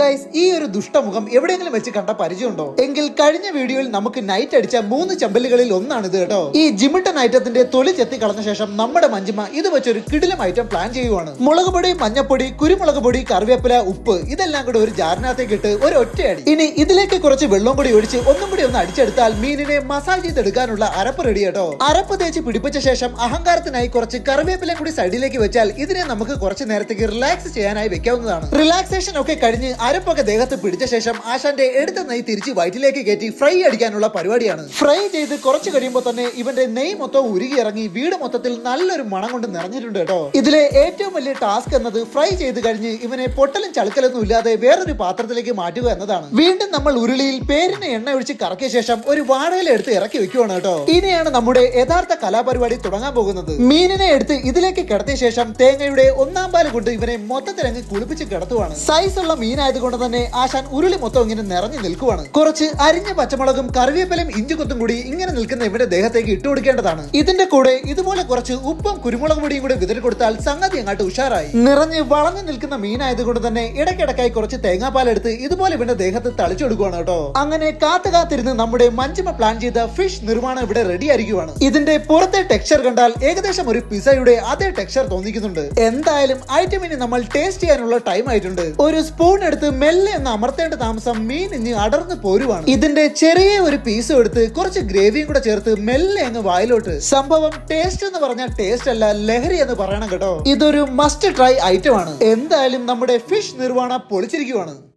Guys ഈ ഒരു ദുഷ്ടമുഖം എവിടെയെങ്കിലും വെച്ച് കണ്ട പരിചയമുണ്ടോ? എങ്കിൽ കഴിഞ്ഞ വീഡിയോയിൽ നമുക്ക് നൈറ്റ് അടിച്ച മൂന്ന് ചെമ്പല്ലുകളിൽ ഒന്നാണ് ഇത് കേട്ടോ. ഈ ജിമിട്ടൻ ഐറ്റത്തിന്റെ തൊലി ചെത്തി കളഞ്ഞ ശേഷം നമ്മുടെ മഞ്ജിമ ഇത് വെച്ചൊരു കിടിലം ഐറ്റം പ്ലാൻ ചെയ്യുവാണ്. മുളക് പൊടി മഞ്ഞപ്പൊടി കുരുമുളക് പൊടി കറിവേപ്പില ഉപ്പ് ഇതെല്ലാം കൂടെ ഒരു ജാറിനകത്തേക്ക് ഇട്ട് ഒരു ഒറ്റയടി. ഇനി ഇതിലേക്ക് കുറച്ച് വെള്ളം കൂടി ഒഴിച്ച് ഒന്നും കൂടി ഒന്ന് അടിച്ചെടുത്താൽ മീനിനെ മസാജ് ചെയ്തെടുക്കാനുള്ള അരപ്പ് റെഡി കേട്ടോ. അരപ്പ് തേച്ച് പിടിപ്പിച്ച ശേഷം അഹങ്കാരത്തിനായി കുറച്ച് കറിവേപ്പില കൂടി സൈഡിലേക്ക് വെച്ചാൽ ഇതിനെ നമുക്ക് കുറച്ച് നേരത്തേക്ക് റിലാക്സ് ചെയ്യാനായി വെക്കാവുന്നതാണ്. റിലാക്സേഷൻ ഒക്കെ കഴിഞ്ഞ് അരപ്പൊക്കെ ദേഹത്ത് പിടിച്ച ശേഷം ആശാന്റെ എടുത്ത നെയ് തിരിച്ച് വയറ്റിലേക്ക് കയറ്റി ഫ്രൈ അടിക്കാനുള്ള പരിപാടിയാണ്. ഫ്രൈ ചെയ്ത് കുറച്ച് കഴിയുമ്പോൾ തന്നെ ഇവന്റെ നെയ് മൊത്തം ഉരുകി ഇറങ്ങി വീട് മൊത്തത്തിൽ നല്ലൊരു മണം കൊണ്ട് നിറഞ്ഞിട്ടുണ്ട് കേട്ടോ. ഇതിലെ ഏറ്റവും വലിയ ടാസ്ക് എന്നത് ഫ്രൈ ചെയ്ത് കഴിഞ്ഞ് ഇവനെ പൊട്ടലും ചളുക്കലൊന്നും ഇല്ലാതെ വേറൊരു പാത്രത്തിലേക്ക് മാറ്റുക എന്നതാണ്. വീണ്ടും നമ്മൾ ഉരുളിയിൽ പേരിനെ എണ്ണ ഒഴിച്ച് കറക്കിയ ശേഷം ഒരു വാഴയില എടുത്ത് ഇറക്കി വെക്കുവാണ് കേട്ടോ. ഇനിയാണ് നമ്മുടെ യഥാർത്ഥ കലാപരിപാടി തുടങ്ങാൻ പോകുന്നത്. മീനിനെ എടുത്ത് ഇതിലേക്ക് കിടത്തിയ ശേഷം തേങ്ങയുടെ ഒന്നാം പാൽ കൊണ്ട് ഇവനെ മൊത്തത്തിൽ അങ്ങ് കുളിപ്പിച്ച് കിടത്തുവാണ്. ഉള്ള മീനായതുകൊണ്ട് തന്നെ ആശാൻ ഉരുളി മൊത്തം ഇങ്ങനെ നിറഞ്ഞു നിൽക്കുവാണ്. കുറച്ച് അരിഞ്ഞ പച്ചമുളകും കറിവേപ്പിലയും ഇഞ്ചിക്കൊത്തും കൂടി ഇങ്ങനെ നിൽക്കുന്ന ഇവന്റെ ദേഹത്തേക്ക് ഇട്ടു കൊടുക്കേണ്ടതാണ്. ഇതിന്റെ കൂടെ ഇതുപോലെ കുറച്ച് ഉപ്പും കുരുമുളക് പൊടിയും കൂടി വിതറി കൊടുത്താൽ സംഗതി അങ്ങോട്ട് ഉഷാറായി. നിറഞ്ഞ് വളഞ്ഞു നിൽക്കുന്ന മീനായതുകൊണ്ട് തന്നെ ഇടയ്ക്കിടയ്ക്കായി കുറച്ച് തേങ്ങാപ്പാൽ എടുത്ത് ഇതുപോലെ ഇവന്റെ ദേഹത്ത് തളിച്ചു കൊടുക്കുവാണ് കേട്ടോ. അങ്ങനെ കാത്തു കാത്തിരുന്ന് നമ്മുടെ മഞ്ചിമ പ്ലാൻ ചെയ്ത ഫിഷ് നിർമ്മാണം ഇവിടെ റെഡി ആയിരിക്കുവാണ്. ഇതിന്റെ പുറത്തെ ടെക്സ്ചർ കണ്ടാൽ ഏകദേശം ഒരു പിസയുടെ അതേ ടെക്സ്ചർ തോന്നിക്കുന്നുണ്ട്. എന്തായാലും ഐറ്റമിന് നമ്മൾ ടേസ്റ്റ് ചെയ്യാനുള്ള ടൈം ആയിട്ടുണ്ട്. ഒരു സ്പൂൺ എടുത്ത് മെല്ലെ ഒന്ന് അമർത്തേണ്ട താമസം മീൻ ഇനി അടർന്ന് പോരുവാണ്. ഇതിന്റെ ചെറിയ ഒരു പീസും എടുത്ത് കുറച്ച് ഗ്രേവിയും കൂടെ ചേർത്ത് മെല്ലെ അങ്ങ് വായിലോട്ട്. സംഭവം ടേസ്റ്റ് എന്ന് പറഞ്ഞാൽ ടേസ്റ്റ് അല്ല ലഹരി എന്ന് പറയണം കേട്ടോ. ഇതൊരു മസ്റ്റ് ട്രൈ ഐറ്റം ആണ്. എന്തായാലും നമ്മുടെ ഫിഷ് നിർവാണ പൊളിച്ചിരിക്കുവാണ്.